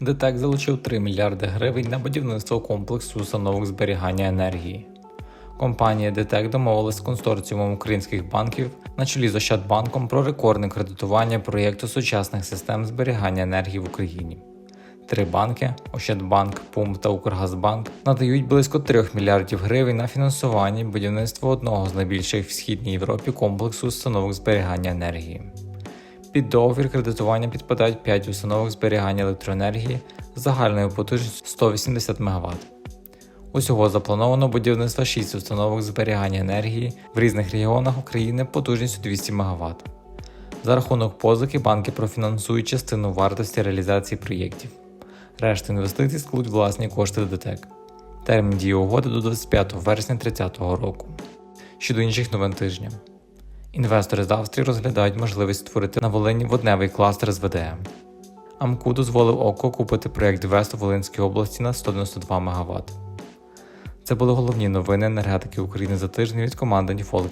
ДТЕК залучив 3 мільярди гривень на будівництво комплексу установок зберігання енергії. Компанія ДТЕК домовилась з консорціумом українських банків на чолі з Ощадбанком про рекордне кредитування проєкту сучасних систем зберігання енергії в Україні. Три банки Ощадбанк, ПУМ та Укргазбанк надають близько 3 мільярдів гривень на фінансування і будівництво одного з найбільших в східній Європі комплексу установок зберігання енергії. Під договір кредитування підпадають 5 установок зберігання електроенергії загальною потужністю 180 МВт. Усього заплановано будівництво 6 установок зберігання енергії в різних регіонах України потужністю 200 МВт. За рахунок позики банки профінансують частину вартості реалізації проєктів. Решта інвестицій складуть власні кошти ДТЕК. Термін дії угоди до 25 вересня 2030 року. Щодо інших новин тижня. Інвестори з Австрії розглядають можливість створити на Волині водневий кластер з ВДМ. АМКУ дозволив ОКО купити проєкт ВЕСТ у Волинській області на 192 МВт. Це були головні новини енергетики України за тиждень від команди Ніфолк.